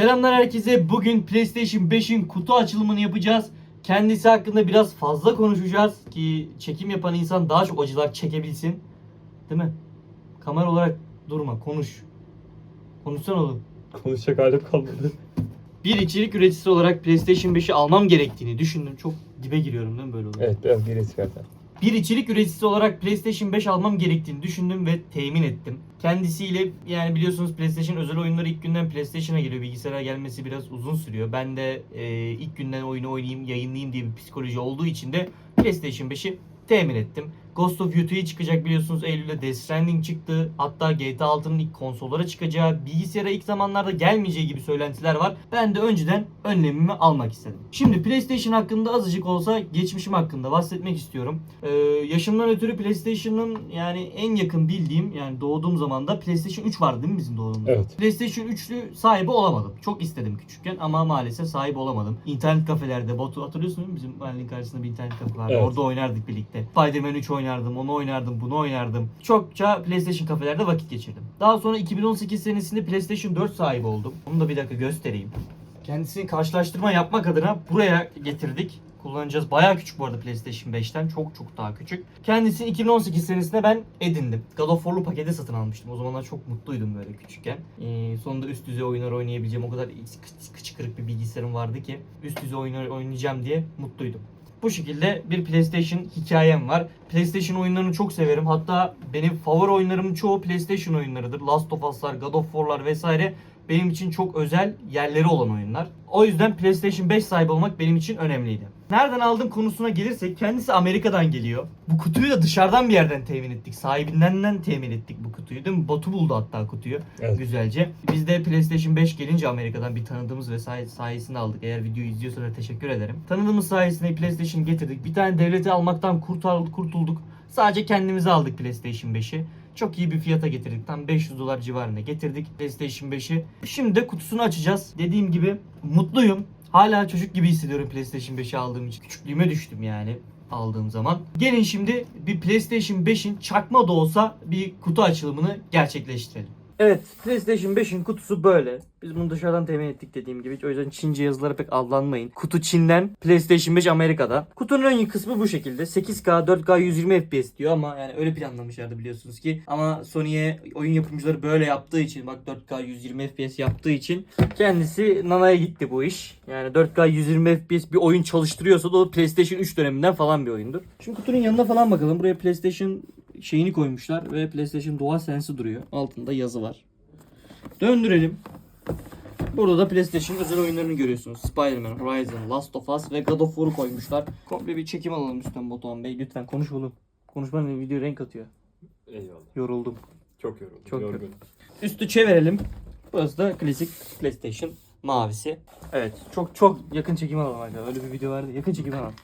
Selamlar herkese. Bugün PlayStation 5'in kutu açılımını yapacağız. Kendisi hakkında biraz fazla konuşacağız ki çekim yapan insan daha çok acılar çekebilsin. Değil mi? Kamera olarak durma, konuş. Konuşsana oğlum. Konuşacak halim kalmadı. Bir içerik üreticisi olarak PlayStation 5'i almam gerektiğini düşündüm. Çok dibe giriyorum değil mi böyle oluyor? Evet biraz geri çıkartan. Bir içerik üreticisi olarak PlayStation 5 almam gerektiğini düşündüm ve temin ettim. Kendisiyle yani biliyorsunuz PlayStation özel oyunları ilk günden PlayStation'a geliyor. Bilgisayara gelmesi biraz uzun sürüyor. Ben de e, ilk günden oyunu oynayayım, yayınlayayım diye bir psikoloji olduğu için de PlayStation 5'i temin ettim. Ghost of Yotei çıkacak biliyorsunuz Eylül'de Death Stranding çıktı. Hatta GTA 6'nın ilk konsollara çıkacağı, bilgisayara ilk zamanlarda gelmeyeceği gibi söylentiler var. Ben de önceden önlemimi almak istedim. Şimdi PlayStation hakkında azıcık olsa geçmişim hakkında bahsetmek istiyorum. Ee, yaşımdan ötürü PlayStation'ın yani en yakın bildiğim yani doğduğum zaman da PlayStation 3 vardı değil mi bizim doğduğumuzda? Evet. PlayStation 3'lü sahibi olamadım. Çok istedim küçükken ama maalesef sahip olamadım. İnternet kafelerde, Batu hatırlıyorsun değil mi? Bizim mahallenin karşısında bir internet kafe vardı. Evet. Orada oynardık birlikte. Spider-Man 3 oynardım, onu oynardım, bunu oynardım. Çokça PlayStation kafelerde vakit geçirdim. Daha sonra 2018 senesinde PlayStation 4 sahibi oldum. Onu da bir dakika göstereyim. Kendisini karşılaştırma yapmak adına buraya getirdik. Kullanacağız. Bayağı küçük bu arada PlayStation 5'ten. Çok çok daha küçük. Kendisini 2018 senesinde ben edindim. God of War'lu paketi satın almıştım. O zamanlar çok mutluydum böyle küçükken. Ee, sonunda üst düzey oyunlar oynayabileceğim o kadar kıç- kırık bir bilgisayarım vardı ki üst düzey oyunlar oynayacağım diye mutluydum. Bu şekilde bir PlayStation hikayem var. PlayStation oyunlarını çok severim. Hatta benim favori oyunlarımın çoğu PlayStation oyunlarıdır. Last of Us'lar, God of War'lar vesaire benim için çok özel yerleri olan oyunlar. O yüzden PlayStation 5 sahibi olmak benim için önemliydi. Nereden aldım konusuna gelirsek kendisi Amerika'dan geliyor. Bu kutuyu da dışarıdan bir yerden temin ettik. Sahibinden temin ettik bu kutuyu değil mi? Batu buldu hatta kutuyu. Evet. Güzelce. Biz de PlayStation 5 gelince Amerika'dan bir tanıdığımız ve say- sayesinde aldık. Eğer videoyu izliyorsa da teşekkür ederim. Tanıdığımız sayesinde PlayStation getirdik. Bir tane devleti almaktan kurtar- kurtulduk. Sadece kendimize aldık PlayStation 5'i. Çok iyi bir fiyata getirdik. Tam 500 dolar civarında getirdik PlayStation 5'i. Şimdi de kutusunu açacağız. Dediğim gibi mutluyum. Hala çocuk gibi hissediyorum PlayStation 5'i aldığım için. Küçüklüğüme düştüm yani aldığım zaman. Gelin şimdi bir PlayStation 5'in çakma da olsa bir kutu açılımını gerçekleştirelim. Evet, PlayStation 5'in kutusu böyle. Biz bunu dışarıdan temin ettik dediğim gibi. O yüzden Çince yazılara pek aldanmayın. Kutu Çin'den, PlayStation 5 Amerika'da. Kutunun ön kısmı bu şekilde. 8K, 4K, 120 FPS diyor ama yani öyle planlamışlardı biliyorsunuz ki. Ama Sony'ye oyun yapımcıları böyle yaptığı için, bak 4K, 120 FPS yaptığı için kendisi nanaya gitti bu iş. Yani 4K, 120 FPS bir oyun çalıştırıyorsa da o PlayStation 3 döneminden falan bir oyundur. Şimdi kutunun yanına falan bakalım. Buraya PlayStation şeyini koymuşlar ve PlayStation DualSense'i duruyor. Altında yazı var. Döndürelim. Burada da PlayStation özel oyunlarını görüyorsunuz. Spider-Man, Horizon, Last of Us ve God of War'u koymuşlar. Komple bir çekim alalım üstten Batuhan Bey. Lütfen konuş oğlum. Konuşmanın video renk atıyor. Eyvallah. Yoruldum. Çok yoruldum. Çok yorgun. yoruldum. Üstü çevirelim. Burası da klasik PlayStation mavisi. Evet. Çok çok yakın çekim alalım arkadaşlar. Öyle bir video vardı. Yakın çekim alalım.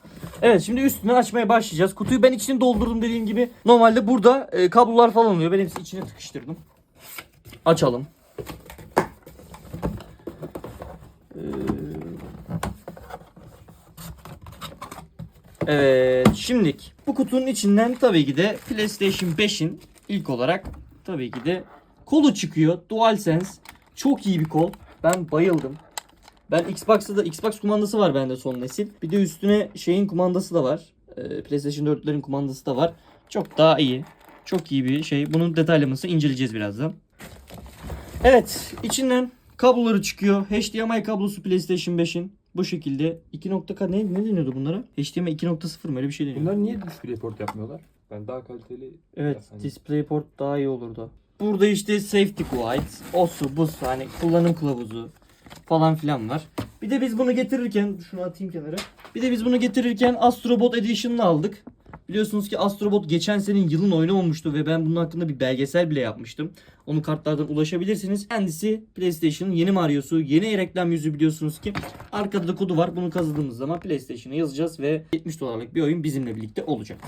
Evet şimdi üstünü açmaya başlayacağız. Kutuyu ben içini doldurdum dediğim gibi. Normalde burada e, kablolar falan oluyor. Ben hepsini içine tıkıştırdım. Açalım. Ee, Evet, şimdilik bu kutunun içinden tabii ki de PlayStation 5'in ilk olarak tabii ki de kolu çıkıyor. DualSense çok iyi bir kol. Ben bayıldım. Ben Xbox'ta da Xbox kumandası var bende son nesil. Bir de üstüne şeyin kumandası da var. Ee, PlayStation 4'lerin kumandası da var. Çok daha iyi. Çok iyi bir şey. Bunun detaylamasını inceleyeceğiz birazdan. Evet, içinden kabloları çıkıyor. HDMI kablosu PlayStation 5'in. Bu şekilde 2.K ne, ne deniyordu bunlara? HDMI 2.0 mı öyle bir şey deniyor. Bunlar niye DisplayPort yapmıyorlar? Ben daha kaliteli... Evet, Hani- DisplayPort daha iyi olurdu. Burada işte safety guide, osu, busu, hani kullanım kılavuzu falan filan var. Bir de biz bunu getirirken, şunu atayım kenara. Bir de biz bunu getirirken Astrobot Edition'ını aldık. Biliyorsunuz ki Astrobot geçen senin yılın oyunu olmuştu ve ben bunun hakkında bir belgesel bile yapmıştım. Onu kartlardan ulaşabilirsiniz. Kendisi PlayStation'ın yeni Mario'su, yeni reklam yüzü biliyorsunuz ki. Arkada da kodu var. Bunu kazıdığımız zaman PlayStation'a yazacağız ve 70 dolarlık bir oyun bizimle birlikte olacak.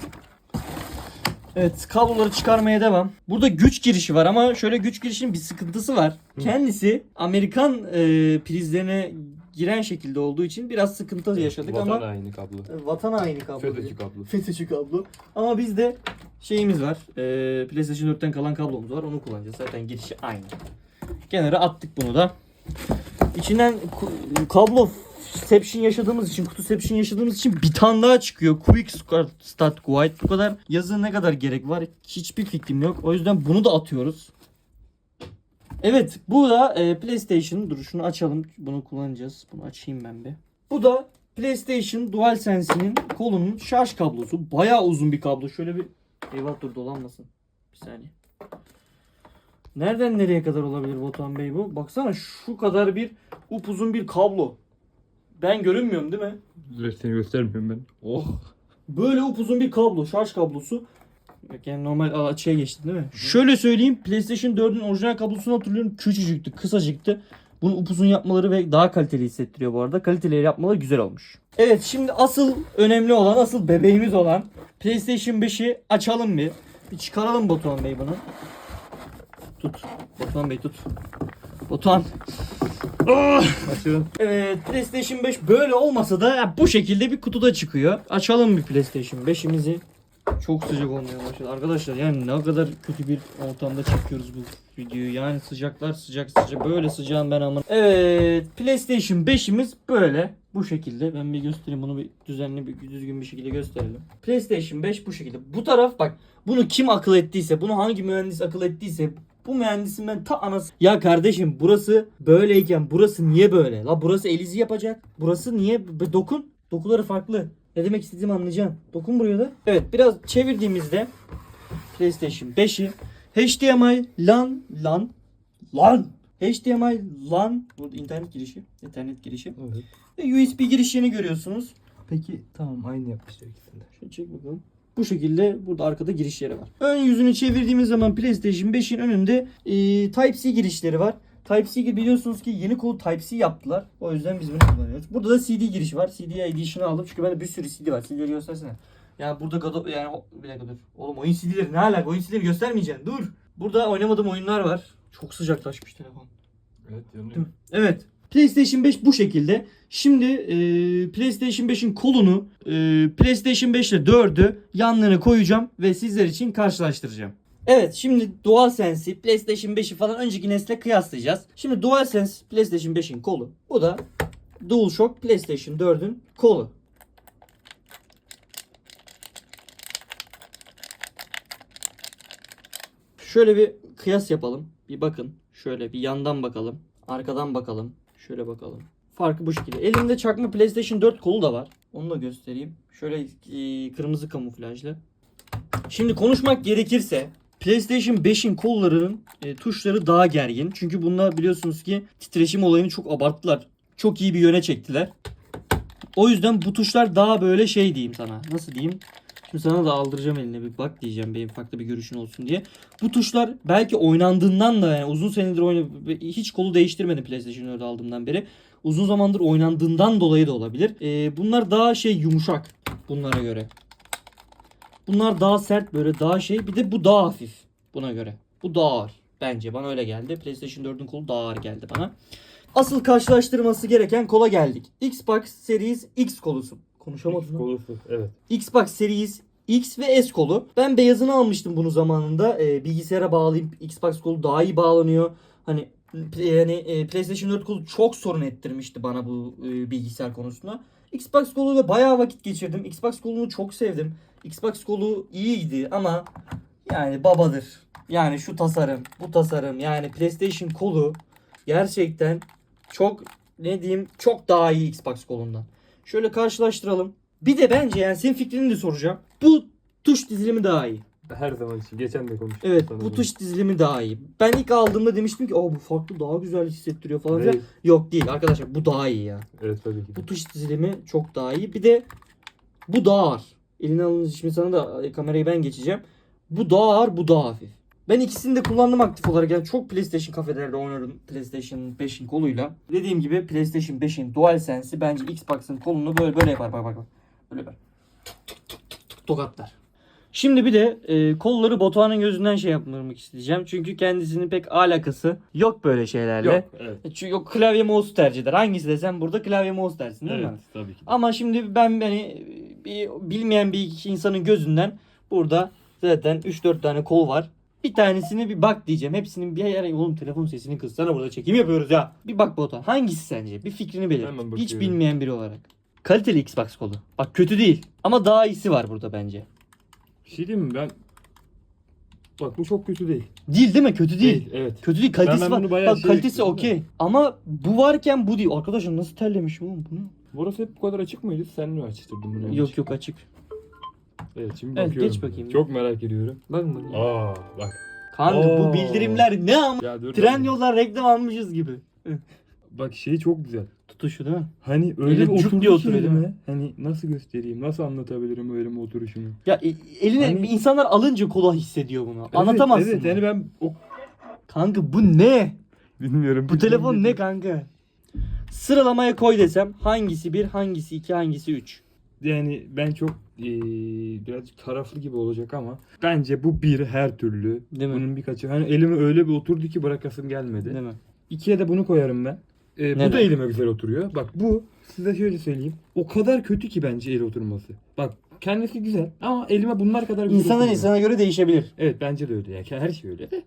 Evet kabloları çıkarmaya devam. Burada güç girişi var ama şöyle güç girişinin bir sıkıntısı var. Kendisi Amerikan e, prizlerine giren şekilde olduğu için biraz sıkıntı yaşadık Vatan ama haini kablo. E, vatan haini kablo. FETÖ'cü kablo. FETÖ'cü kablo. Ama bizde şeyimiz var. E, PlayStation 4'ten kalan kablomuz var. Onu kullanacağız. Zaten girişi aynı. Kenara attık bunu da. içinden kablo seption yaşadığımız için, kutu seption yaşadığımız için bir tane daha çıkıyor. Quick Start, Guide. Bu kadar yazı ne kadar gerek var? Hiçbir fikrim yok. O yüzden bunu da atıyoruz. Evet bu da e, PlayStation. Dur şunu açalım. Bunu kullanacağız. Bunu açayım ben bir. Bu da PlayStation DualSense'inin kolunun şarj kablosu. Bayağı uzun bir kablo. Şöyle bir eyvah dur dolanmasın. Bir saniye. Nereden nereye kadar olabilir Botan Bey bu? Baksana şu kadar bir upuzun bir kablo. Ben görünmüyorum değil mi? Seni göstermiyorum ben. Oh. Böyle upuzun bir kablo, şarj kablosu. Bak Yani normal açıya geçti değil mi? Şöyle söyleyeyim PlayStation 4'ün orijinal kablosunu hatırlıyorum. Küçücüktü, kısacıktı. Bunu upuzun yapmaları ve daha kaliteli hissettiriyor bu arada. Kaliteli yapmaları güzel olmuş. Evet şimdi asıl önemli olan, asıl bebeğimiz olan PlayStation 5'i açalım bir. Bir çıkaralım Batuhan Bey bunu. Tut. Batuhan Bey tut. Batuhan. Açıyorum. Evet PlayStation 5 böyle olmasa da bu şekilde bir kutuda çıkıyor. Açalım bir PlayStation 5'imizi. Çok sıcak olmaya başladı. Arkadaşlar yani ne kadar kötü bir ortamda çekiyoruz bu videoyu. Yani sıcaklar sıcak sıcak. Böyle sıcağım ben ama. Evet PlayStation 5'imiz böyle. Bu şekilde. Ben bir göstereyim bunu bir düzenli bir düzgün bir şekilde gösterelim. PlayStation 5 bu şekilde. Bu taraf bak bunu kim akıl ettiyse, bunu hangi mühendis akıl ettiyse bu mühendisin ben ta anası. Ya kardeşim burası böyleyken burası niye böyle? La burası elizi yapacak. Burası niye? Dokun. Dokuları farklı. Ne demek istediğimi anlayacaksın. Dokun buraya da. Evet biraz çevirdiğimizde PlayStation 5'i HDMI LAN LAN LAN HDMI LAN bu internet girişi, internet girişi Evet. ve USB girişini görüyorsunuz. Peki tamam aynı yapmışlar ikisinde. Şöyle çek bakalım. Bu şekilde burada arkada giriş yeri var. Ön yüzünü çevirdiğimiz zaman PlayStation 5'in önünde e, Type-C girişleri var. Type-C biliyorsunuz ki yeni kolu Type-C yaptılar. O yüzden biz bunu kullanıyoruz. Burada da CD girişi var. CD Edition'ı aldım çünkü bende bir sürü CD var. CD'leri göstersene. Yani burada God yani bir dakika dur. Oğlum oyun CD'leri ne alaka? Oyun CD'leri göstermeyeceksin. Dur. Burada oynamadığım oyunlar var. Çok sıcaklaşmış telefon. Evet yanıyor. Evet. PlayStation 5 bu şekilde. Şimdi e, PlayStation 5'in kolunu e, PlayStation 5 ile 4'ü yanlarına koyacağım ve sizler için karşılaştıracağım. Evet şimdi DualSense'i PlayStation 5'i falan önceki nesle kıyaslayacağız. Şimdi DualSense PlayStation 5'in kolu. Bu da DualShock PlayStation 4'ün kolu. Şöyle bir kıyas yapalım. Bir bakın. Şöyle bir yandan bakalım. Arkadan bakalım. Şöyle bakalım. Farkı bu şekilde. Elimde çakma PlayStation 4 kolu da var. Onu da göstereyim. Şöyle e, kırmızı kamuflajlı. Şimdi konuşmak gerekirse PlayStation 5'in kollarının e, tuşları daha gergin. Çünkü bunlar biliyorsunuz ki titreşim olayını çok abarttılar. Çok iyi bir yöne çektiler. O yüzden bu tuşlar daha böyle şey diyeyim sana. Nasıl diyeyim? Şimdi sana da aldıracağım eline bir bak diyeceğim benim farklı bir görüşün olsun diye. Bu tuşlar belki oynandığından da yani uzun senedir oyna hiç kolu değiştirmedim PlayStation 4 aldığımdan beri. Uzun zamandır oynandığından dolayı da olabilir. Ee, bunlar daha şey yumuşak bunlara göre. Bunlar daha sert böyle daha şey. Bir de bu daha hafif buna göre. Bu daha ağır. Bence bana öyle geldi. PlayStation 4'ün kolu daha ağır geldi bana. Asıl karşılaştırması gereken kola geldik. Xbox Series X kolusu. Konuşamadım. lan. Kolusu. Evet. Xbox Series X ve S kolu. Ben beyazını almıştım bunu zamanında. Ee, bilgisayara bağlayıp Xbox kolu daha iyi bağlanıyor. Hani yani e, PlayStation 4 kolu çok sorun ettirmişti bana bu e, bilgisayar konusunda. Xbox koluyla bayağı vakit geçirdim. Xbox kolunu çok sevdim. Xbox kolu iyiydi ama yani babadır. Yani şu tasarım, bu tasarım yani PlayStation kolu gerçekten çok ne diyeyim çok daha iyi Xbox kolundan. Şöyle karşılaştıralım. Bir de bence yani senin fikrini de soracağım. Bu tuş dizilimi daha iyi. Her zaman için. Geçen de konuştuk. Evet bu tuş dizilimi daha iyi. Ben ilk aldığımda demiştim ki o bu farklı daha güzel hissettiriyor falan filan. Yok değil arkadaşlar bu daha iyi ya. Evet tabii ki. Bu tuş dizilimi çok daha iyi. Bir de bu daha ağır. Eline alınız şimdi sana da e, kamerayı ben geçeceğim. Bu daha ağır bu daha hafif. Ben ikisini de kullandım aktif olarak. Yani çok PlayStation kafelerde oynadım PlayStation 5'in koluyla. Dediğim gibi PlayStation 5'in DualSense'i bence Xbox'ın kolunu böyle böyle yapar. Bak bak bak. Böyle tuk tokatlar. Şimdi bir de e, kolları Batuhan'ın gözünden şey yapmak isteyeceğim. Çünkü kendisinin pek alakası yok böyle şeylerle. Yok. Evet. Çünkü yok klavye mouse tercih eder. Hangisi desem burada klavye mouse dersin değil Evet mi? tabii ki. de. Ama şimdi ben hani bir bilmeyen bir insanın gözünden burada zaten 3-4 tane kol var. Bir tanesini bir bak diyeceğim. Hepsinin bir yere oğlum telefon sesini kıssana burada çekim yapıyoruz ya. Bir bak Batuhan. Hangisi sence? Bir fikrini belirt. Hemen Hiç bakıyorum. bilmeyen biri olarak. Kaliteli Xbox kolu. Bak kötü değil. Ama daha iyisi var burada bence. Bir şey diyeyim mi ben? Bak bu çok kötü değil. Değil değil mi? Kötü değil. Evet. Kötü değil. Kalitesi ben var. bunu bayağı Bak şey kalitesi okey. Ama bu varken bu değil. Arkadaşlar nasıl terlemişim oğlum bunu? Burası hep bu kadar açık mıydı? Sen mi açtırdın bunu? Yok yok açık. Evet şimdi Evet, bakıyorum. geç bakayım. Çok merak ediyorum. Bakın bakayım. Aa bak. Kanka Oo. bu bildirimler ne ama? Ya dur. Tren yollar reklam almışız gibi. Bak şey çok güzel. Tutuşu değil mi? Hani öyle Öyle bir cuk oturdu diye ki oturuyor değil mi? elime. Hani nasıl göstereyim? Nasıl anlatabilirim öyle mi oturuşumu? Ya e- eline Hani- insanlar alınca kola hissediyor bunu. Anlatamazsın. Evet, bunu. evet yani ben o... Kanka bu ne? Bilmiyorum. Bu telefon ne kanka? Sıralamaya koy desem hangisi 1, hangisi 2, hangisi 3? Yani ben çok eee, birazcık taraflı gibi olacak ama bence bu bir her türlü. Değil mi? Bunun birkaçı. Hani elime öyle bir oturdu ki bırakasım gelmedi. Değil mi? İkiye de bunu koyarım ben. Ee, bu Neden? da elime güzel oturuyor. Bak bu size şöyle söyleyeyim. O kadar kötü ki bence el oturması. Bak kendisi güzel ama elime bunlar kadar güzel İnsandan oturmuyor. insana göre değişebilir. Evet bence de öyle. Yani her şey öyle de.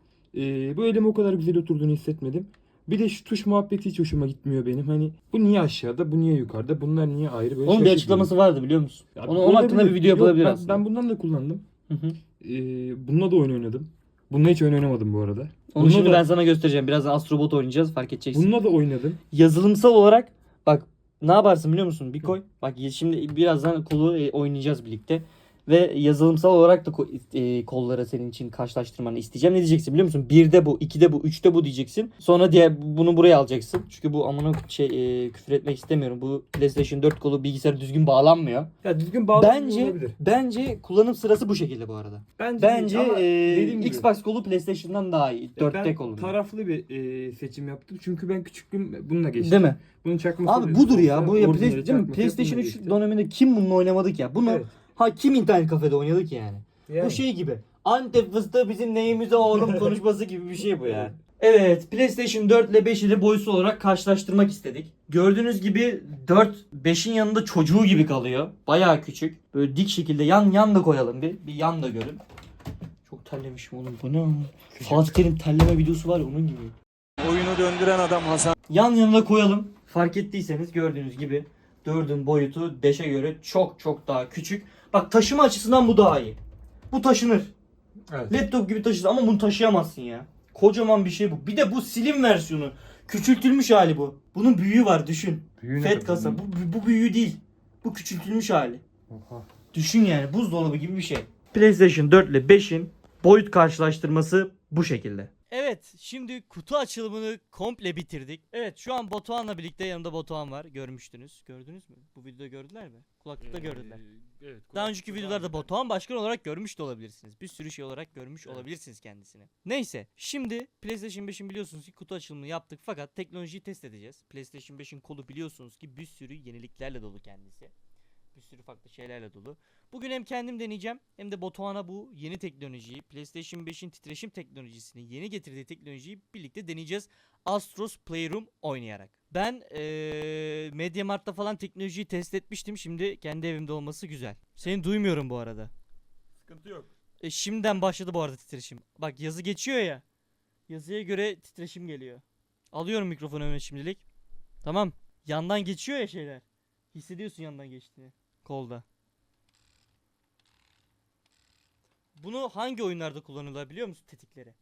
Bu elime o kadar güzel oturduğunu hissetmedim. Bir de şu tuş muhabbeti hiç hoşuma gitmiyor benim. Hani bu niye aşağıda, bu niye yukarıda, bunlar niye ayrı böyle Onun bir açıklaması vardı biliyor musun? Ya Onu, onun hakkında bir video yapılabilir Yok, ben, aslında. Ben bundan da kullandım. Hı hı. Ee, bununla da oyun oynadım. Bununla hiç oyun oynamadım bu arada. Onu Bununla şimdi da, ben sana göstereceğim. Birazdan Astrobot oynayacağız fark edeceksin. bununla da oynadım. Yazılımsal olarak bak ne yaparsın biliyor musun? Bir koy. Bak şimdi birazdan kolu e, oynayacağız birlikte. Ve yazılımsal olarak da e, kolları senin için karşılaştırmanı isteyeceğim. Ne diyeceksin biliyor musun? Birde bu, ikide bu, üçte bu diyeceksin. Sonra diğer bunu buraya alacaksın. Çünkü bu amına şey e, küfür etmek istemiyorum. Bu PlayStation 4 kolu bilgisayara düzgün bağlanmıyor. Ya düzgün bağlanmış Bence olabilir. bence kullanım sırası bu şekilde bu arada. Bence, Bence e, Xbox kolu PlayStation'dan daha iyi. ben 4'te kolu. taraflı bir e, seçim yaptım. Çünkü ben küçüklüğüm bununla geçtim. Değil mi? Bunun çakması Abi bir- budur ya. Bu ya orijinali Play- değil mi? çakması PlayStation bununla 3 geçti. döneminde kim bununla oynamadık ya? Bunu Evet. Ha kim internet kafede oynadık yani? Yani. Bu şey gibi. Antep fıstığı bizim neyimize oğlum konuşması gibi bir şey bu ya. Evet PlayStation 4 ile 5 ile boyusu olarak karşılaştırmak istedik. Gördüğünüz gibi 4 5'in yanında çocuğu gibi kalıyor. Bayağı küçük. Böyle dik şekilde yan yan da koyalım bir. Bir yan da görün. Çok terlemişim oğlum bu ne? Fatih Terim terleme videosu var ya onun gibi. Oyunu döndüren adam Hasan. Yan yanına koyalım. Fark ettiyseniz gördüğünüz gibi 4'ün boyutu 5'e göre çok çok daha küçük. Bak taşıma açısından bu daha iyi. Bu taşınır. Evet. Laptop gibi taşır ama bunu taşıyamazsın ya. Kocaman bir şey bu. Bir de bu slim versiyonu. Küçültülmüş hali bu. Bunun büyüğü var düşün. Büyüğüne Fat kadar. kasa. Bu, bu büyüğü değil. Bu küçültülmüş hali. Oha. Düşün yani buzdolabı gibi bir şey. PlayStation 4 ile 5'in boyut karşılaştırması bu şekilde. Evet şimdi kutu açılımını komple bitirdik. Evet şu an Batuhan'la birlikte yanımda Batuhan var. Görmüştünüz. Gördünüz mü? Bu videoda gördüler mi? Kulaklıkta gördüler. Ee, evet, Daha önceki videolarda Batuhan Başkan olarak görmüş de olabilirsiniz. Bir sürü şey olarak görmüş Evet. olabilirsiniz kendisini. Neyse şimdi PlayStation 5'in biliyorsunuz ki kutu açılımını yaptık fakat teknolojiyi test edeceğiz. PlayStation 5'in kolu biliyorsunuz ki bir sürü yeniliklerle dolu kendisi. Bir sürü farklı şeylerle dolu. Bugün hem kendim deneyeceğim hem de Batuhan'a bu yeni teknolojiyi, PlayStation 5'in titreşim teknolojisini, yeni getirdiği teknolojiyi birlikte deneyeceğiz. Astros Playroom oynayarak. Ben eee MediaMarkt'ta falan teknolojiyi test etmiştim. Şimdi kendi evimde olması güzel. Seni duymuyorum bu arada. Sıkıntı yok. E, şimdiden başladı bu arada titreşim. Bak yazı geçiyor ya. Yazıya göre titreşim geliyor. Alıyorum mikrofonu önüme şimdilik. Tamam. Yandan geçiyor ya şeyler. Hissediyorsun yandan geçtiğini. Kolda. Bunu hangi oyunlarda kullanıyorlar biliyor musun tetikleri?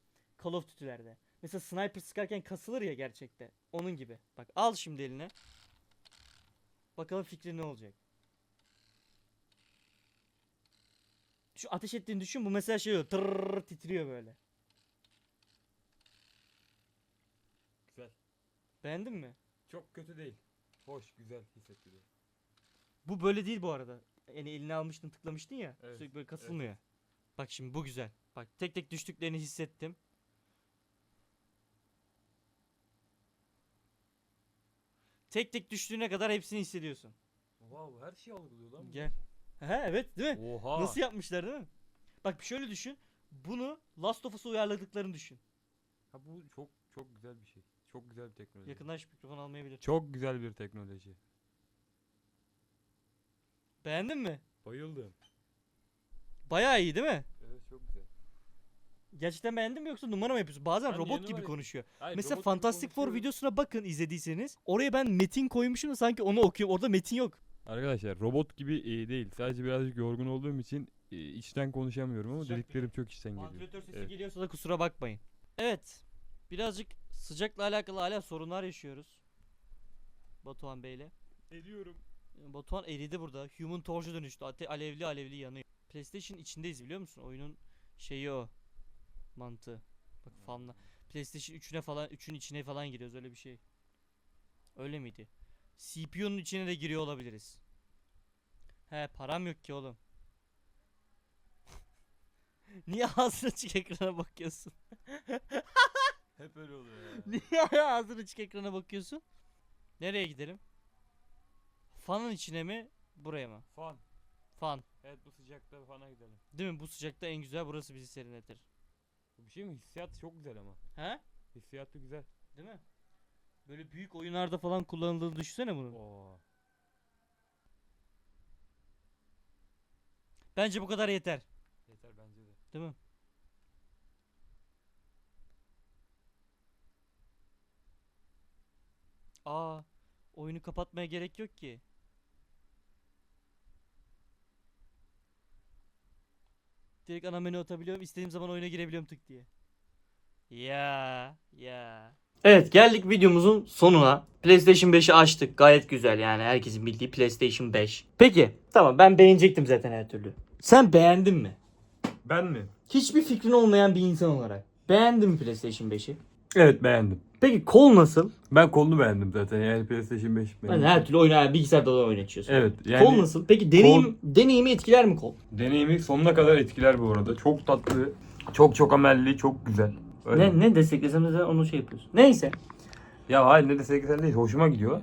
Call of Duty'lerde. Mesela sniper sıkarken kasılır ya gerçekte. Onun gibi. Bak al şimdi eline. Bakalım fikrin ne olacak. Şu ateş ettiğini düşün bu mesela şey oluyor. Tırrrr titriyor böyle. Güzel. Beğendin mi? Çok kötü değil. Hoş, güzel hissettiriyor. Bu böyle değil bu arada. Yani eline almıştın tıklamıştın ya. Evet, Sürekli böyle kasılmıyor. Bak şimdi bu güzel. Bak tek tek düştüklerini hissettim. Tek tek düştüğüne kadar hepsini hissediyorsun. Wow, her şeyi algılıyor lan. bu. Gel. He evet değil mi? Oha. Nasıl yapmışlar değil mi? Bak şöyle düşün. Bunu Last of Us'a uyarladıklarını düşün. Ha bu çok çok güzel bir şey. Çok güzel bir teknoloji. Yakınlaş mikrofon almayabilir. Çok güzel bir teknoloji. Beğendin mi? Bayıldım. Bayağı iyi değil mi? Evet çok güzel. Gerçekten beğendin mi yoksa numara mı yapıyorsun? Bazen Ben robot yeni gibi var konuşuyor. Hayır, Mesela gibi Fantastic Four konuşuyor. videosuna bakın izlediyseniz. Oraya ben metin koymuşum da sanki onu okuyorum. Orada metin yok. Arkadaşlar robot gibi e, değil. Sadece birazcık yorgun olduğum için e, içten konuşamıyorum ama Sıcak bir dediklerim çok içten geliyor. Vantilatör sesi Evet. geliyorsa da kusura bakmayın. Evet. Birazcık sıcakla alakalı hala sorunlar yaşıyoruz. Batuhan Bey'le. Ediyorum. Batuhan eridi burada. Human Torch'a dönüştü. Ate- alevli alevli yanıyor. PlayStation içindeyiz biliyor musun? Oyunun şeyi o. Mantığı. Bak fanla. PlayStation 3'üne falan 3'ün içine falan giriyoruz öyle bir şey. Öyle miydi? CPU'nun içine de giriyor olabiliriz. He param yok ki oğlum. Niye ağzını açık ekrana bakıyorsun? Hep öyle oluyor ya. Niye ağzını açık ekrana bakıyorsun? Nereye gidelim? Fanın içine mi? Buraya mı? Fan. Fan. Evet bu sıcakta fana gidelim. Değil mi? Bu sıcakta en güzel burası bizi serinletir. Bir şey mi? Hissiyat çok güzel ama. He? Hissiyatı güzel. Değil mi? Böyle büyük oyunlarda falan kullanıldığını düşünsene bunu. Oo. Bence bu kadar yeter. Yeter bence de. Değil mi? Aa, oyunu kapatmaya gerek yok ki. Direkt ana menü atabiliyorum. istediğim zaman oyuna girebiliyorum tık diye. Ya, ya. Evet geldik videomuzun sonuna. PlayStation 5'i açtık. Gayet güzel yani herkesin bildiği PlayStation 5. Peki tamam ben beğenecektim zaten her türlü. Sen beğendin mi? Ben mi? Hiçbir fikrin olmayan bir insan olarak. Beğendin mi PlayStation 5'i? Evet beğendim. Peki kol nasıl? Ben kolunu beğendim zaten yani PlayStation 5 Yani her türlü oyna bilgisayarda da oynatıyorsun. Evet yani Kol nasıl? Peki deneyim deneyimi etkiler mi kol? deneyimi sonuna kadar etkiler bu arada. Çok tatlı, çok çok amelli, çok güzel. Öyle. Ne ne desteklesem de onu şey yapıyorsun. Neyse. Ya hayır ne desek sen değil. Hoşuma gidiyor.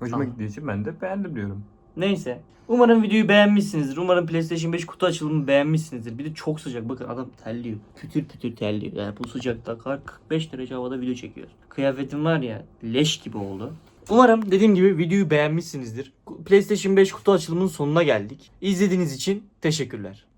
Hoşuma Tamam. gittiği için ben de beğendim diyorum. Neyse. Umarım videoyu beğenmişsinizdir. Umarım PlayStation 5 kutu açılımını beğenmişsinizdir. Bir de çok sıcak. Bakın adam terliyor. Pütür pütür terliyor. Yani bu sıcakta kar 45 derece havada video çekiyoruz. Kıyafetim var ya leş gibi oldu. Umarım dediğim gibi videoyu beğenmişsinizdir. PlayStation 5 kutu açılımının sonuna geldik. İzlediğiniz için teşekkürler.